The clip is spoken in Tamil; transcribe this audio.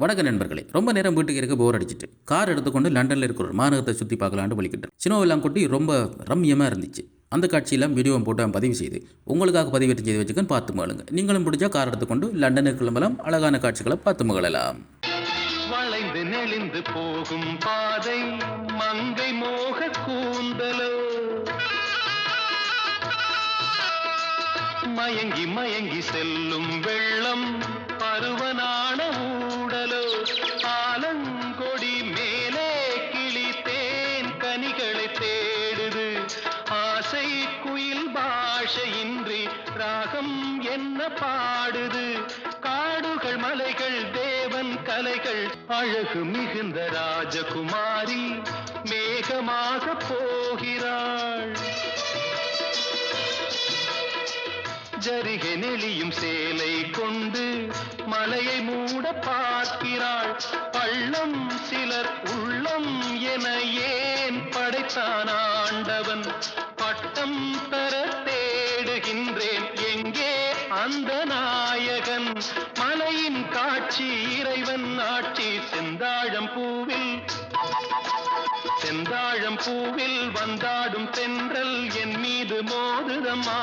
வணக்க நண்பர்களே ரொம்ப நேரம் வீட்டுக்கு இருக்க போர் அடிச்சிட்டு கார் எடுத்துக்கொண்டு லண்டனில் இருக்கிற ஒரு மாநகரத்தை சுற்றி பார்க்கலான்னு வலிக்கிட்டேன். சினோவெல்லாம் கொட்டி ரொம்ப ரம்யமாக இருந்துச்சு. அந்த காட்சியெல்லாம் வீடியோ போட்டு பதிவு செய்து உங்களுக்காக பதிவேற்றம் செய்து வச்சுக்கன்னு பார்த்து மகளுங்க நீங்களும் பிடிச்சா கார் எடுத்துக்கொண்டு லண்டனுக்கு கிளம்பலாம் அழகான காட்சிகளை பார்த்து மகளலாம் வளைந்து நெளிந்து போகும் பாதை மங்கை மோக கூந்தலோ. மயங்கி மயங்கி செல்லும் வெள்ளம் பருவனான ஊடலோ ஆலங்கொடி மேலே கிளி தேன் கனிகளை தேடுது. ஆசை குயில் பாஷையின்றி ராகம் என்ன பாடுது. காடுகள் மலைகள் தேவன் கலைகள் அழகு மிகுந்த ராஜகுமாரி மேகமாக போகிறாள். ஜருகை நெளியும் சே கூட பார்க்கிறாள். பள்ளம் சிலர் உள்ளம் என ஏன் படைத்தான் ஆண்டவன்? பட்டம் தர தேடுகின்றேன். எங்கே அந்த நாயகன்? மலையின் காட்சி இறைவன் ஆட்சி செந்தாழம் பூவில். செந்தாழம் பூவில் வந்தாடும் தென்றல் என் மீது மோதுதம்மா.